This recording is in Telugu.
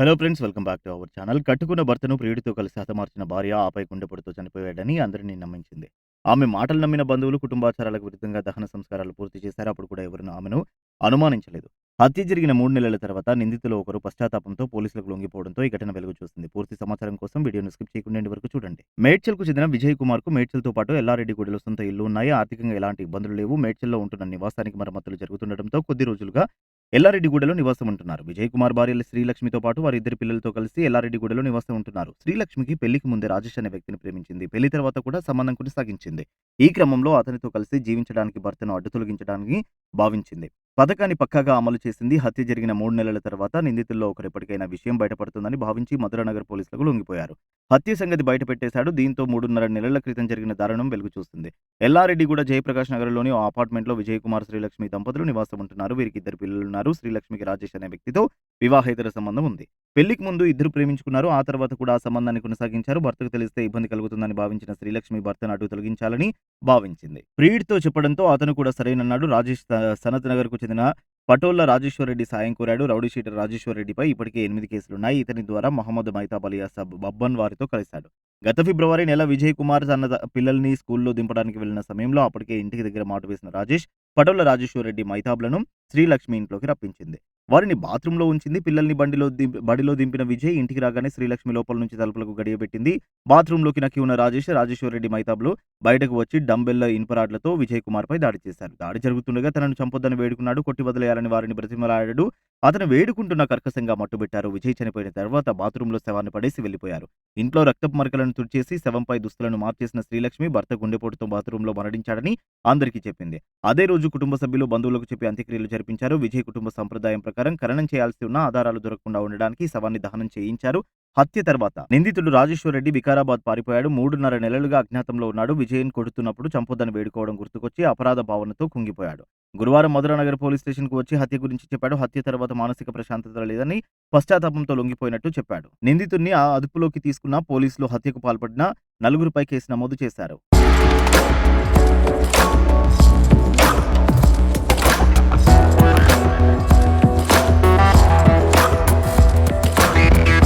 Hello friends welcome back to our channel. కట్టుకున్న భర్తను ప్రియుడితో కలిసి హతమార్చిన భార్య ఆపై గుండెపోటుతో చనిపోయాడని అందరినీ నమ్మించింది. ఆమె మాటలు నమ్మిన బంధువులు కుటుంబాచారాలకు విరుద్ధంగా దహన సంస్కారాలు పూర్తి చేశారు. అప్పుడు కూడా ఎవరిని ఆమెను అనుమానించలేదు. హత్య జరిగిన మూడు నెలల తర్వాత నిందితులు ఒకరు పశ్చాత్తాపంతో పోలీసులకు లొంగిపోవడంతో ఈ ఘటన వెలుగు చూస్తుంది పూర్తి సమాచారం కోసం వీడియోను స్కిప్ చేయకుండా వరకు చూడండి. మేడ్చల్కు చెందిన విజయ్ కుమార్కు మేడ్చల్తో పాటు ఎల్లారెడ్డిగూడలో సొంత ఇల్లు ఉన్నాయి. ఆర్థికంగా ఎలాంటి ఇబ్బందులు లేవు. మేడ్చల్లో ఉంటున్న నివాసానికి మరమ్మతులు జరుగుతుండటంతో కొద్ది రోజులుగా ఎల్లారెడ్డిగూడలో నివాసం ఉంటున్నారు. విజయ్ కుమార్ భార్యలు శ్రీలక్ష్మితో పాటు వారి ఇద్దరు పిల్లలతో కలిసి ఎల్లారెడ్డిగూడలో నివాసం ఉంటున్నారు. శ్రీలక్ష్మికి పెళ్ళికి ముందే రాజేష్ అనే వ్యక్తిని ప్రేమించింది. పెళ్ళి తర్వాత కూడా సంబంధం కొనసాగించింది. ఈ క్రమంలో అతనితో కలిసి జీవించడానికి భర్తను అడ్డు తొలగించడానికి భావించింది. పథకాన్ని పక్కాగా అమలు చేసింది హత్య జరిగిన మూడు నెలల తర్వాత నిందితుల్లో ఒకరిప్పటికైనా విషయం బయటపడుతుందని భావించి మధురనగర్ పోలీసులకు లొంగిపోయారు. హత్య సంగతి బయటపెట్టేశాడు దీంతో మూడున్నర నెలల క్రితం జరిగిన దారుణం వెలుగు చూస్తుంది ఎల్లారెడ్డి కూడా జయప్రకాష్ నగర్లోని ఓ అపార్ట్మెంట్లో విజయకుమార్ శ్రీలక్ష్మి దంపతులు నివాసం ఉంటున్నారు వీరికి ఇద్దరు పిల్లలున్నారు. శ్రీలక్ష్మికి రాజేష్ అనే వ్యక్తితో వివాహేతర సంబంధం ఉంది. పెళ్ళికి ముందు ఇద్దరు ప్రేమించుకున్నారు. ఆ తర్వాత కూడా ఆ సంబంధాన్ని కొనసాగించారు. భర్తకు తెలిస్తే ఇబ్బంది కలుగుతుందని భావించిన శ్రీలక్ష్మి భర్తను అటు తొలగించాలని భావించింది. ప్రియుడితో చెప్పడంతో అతను కూడా సరైనన్నాడు. రాజేష్ సనత్ నగర్కు చెందిన పటోళ్ళ రాజేశ్వరరెడ్డి సాయం కోరాడు. రౌడీ షీటర్ రాజేశ్వరరెడ్డిపై ఇప్పటికే ఎనిమిది కేసులున్నాయి. ఇతని ద్వారా మహమ్మద్ మైతాబ్ అలియాస్ బబ్బన్ వారితో కలిశాడు. గత ఫిబ్రవరి నెల విజయ్ కుమార్ తన పిల్లల్ని స్కూల్లో దింపడానికి వెళ్ళిన సమయంలో అప్పటికే ఇంటికి దగ్గర మాట వేసిన రాజేష్ పటోళ్ళ రాజేశ్వరరెడ్డి మైతాబ్లను శ్రీలక్ష్మి ఇంట్లోకి రప్పించింది. వారిని బాత్రూంలో ఉంచింది పిల్లల్ని బండిలో దింపి బడిలో దింపిన విజయ్ ఇంటికి రాగానే శ్రీలక్ష్మి లోపల నుంచి తలుపులకు గడియబెట్టింది బాత్రూంలోకి నక్కి ఉన్న రాజేష్ రాజేశ్వరరెడ్డి మైతాబ్లు బయటకు వచ్చి డంబెల్ల ఇనుపరాడ్లతో విజయ్ కుమార్పై దాడి చేశారు. దాడి జరుగుతుండగా తనను చంపొద్దని వేడుకున్నాడు కొట్టి వదిలేయాలని వారిని బ్రతిమలాడాడు. అతను వేడుకుంటున్న కర్కశంగా మట్టుబెట్టారు. విజయ్ చనిపోయిన తర్వాత బాత్రూంలో శవాన్ని పడేసి వెళ్ళిపోయారు ఇంట్లో రక్తపు మరకలను తుడిచేసి శవంపై దుస్తులను మార్చేసిన శ్రీలక్ష్మి భర్త గుండెపోటుతో బాత్రూంలో మరణించాడని అందరికీ చెప్పింది. అదే రోజు కుటుంబ సభ్యులు బంధువులకు చెప్పి అంత్యక్రియలు జరిపించారు. విజయ్ కుటుంబ సంప్రదాయం ప్రకారం ఖననం చేయాల్సి ఉన్న ఆధారాలు దొరకకుండా ఉండడానికి శవాన్ని దహనం చేయించారు. హత్య తర్వాత నిందితుడు రాజేశ్వర్ రెడ్డి వికారాబాద్ పారిపోయాడు. మూడున్నర నెలలుగా అజ్ఞాతంలో ఉన్నాడు. విజయన్ కొడుతున్నప్పుడు చంపొద్దని వేడుకోవడం గుర్తుకొచ్చి అపరాధ భావనతో కుంగిపోయాడు. గురువారం మధురానగర్ పోలీస్ స్టేషన్కు వచ్చి హత్య గురించి చెప్పాడు. హత్య తర్వాత మానసిక ప్రశాంతత లేదని పశ్చాత్తాపంతో లొంగిపోయినట్టు చెప్పాడు. నిందితుడిని ఆ అదుపులోకి తీసుకున్న పోలీసులు హత్యకు పాల్పడిన నలుగురిపై కేసు నమోదు చేశారు.